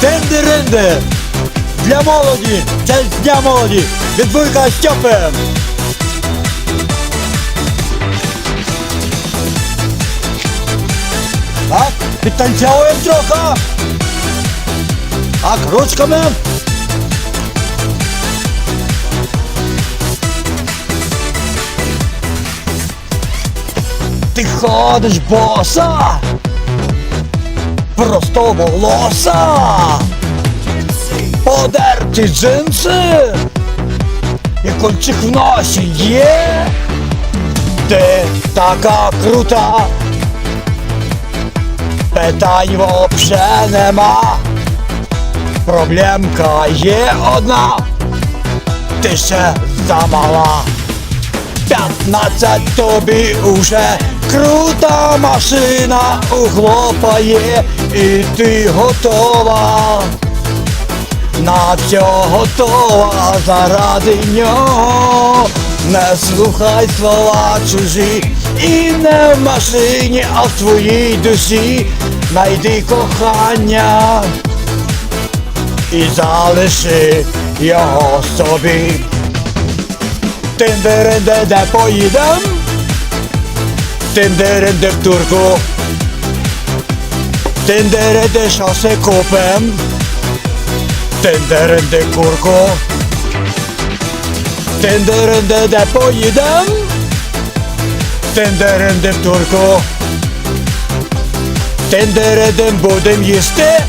Тинди-ринди. Для молоді. Це з дня молоді. Відбойка Стьопи. Так, підтанцьовуємо трохи. Так, ручками. Ти ходиш боса. Просто волоса. Подерті джинси. І кольчик в носі є. Ти така крута. Питань вообще нема. Проблемка є одна. Ти ще замала. 15 тобі уже крута машина ухлопає і ти готова. На все готова заради нього. Не слухай слова чужі і не в машині, а в твоїй душі найди кохання і залиши його собі. Тиндеринде, де поїдем? tendere de turco Tendere de şase kopem. Tendere de kurgo Tendere de depo yedem Tendere de turco Tendere de budem yiste.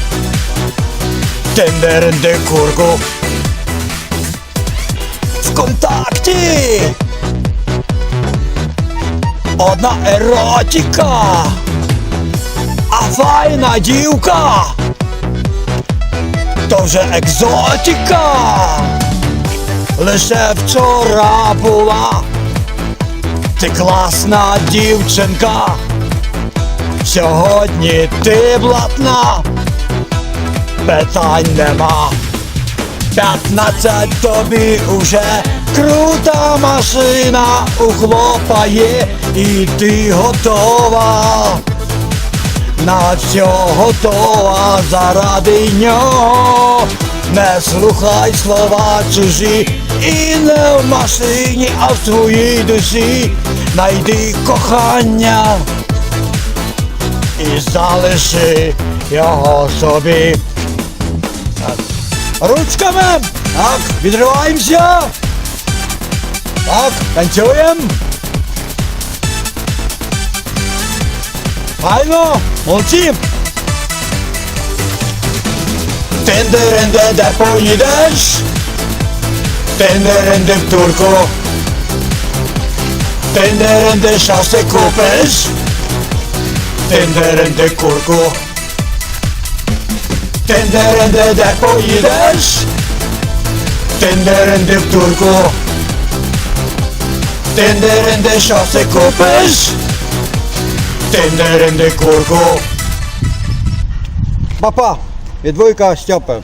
Tendere de kurgo W kontakcie! Одна еротика. А файна дівка. То вже екзотика. Лише вчора була. Ти класна дівчинка. Сьогодні ти блатна. Питань нема. 15 тобі уже крута машина ухлопає і ти готова. На все готова заради нього. Не слухай слова чужі і не в машині, а в своїй душі. Найди кохання і залиши його собі. Ручками! Так, відриваємося! Так, танцюємо! Файно! Молодці! Тендеренде, де поїдеш? Тендеренде в турку! Тендеренде, що ти купиш? Тендеренде курку! Tenderendy jak pojedziesz Tenderendy w turku Tenderendy szafce kupisz? Tenderendy kurku. Papa, jedwójka, ściopę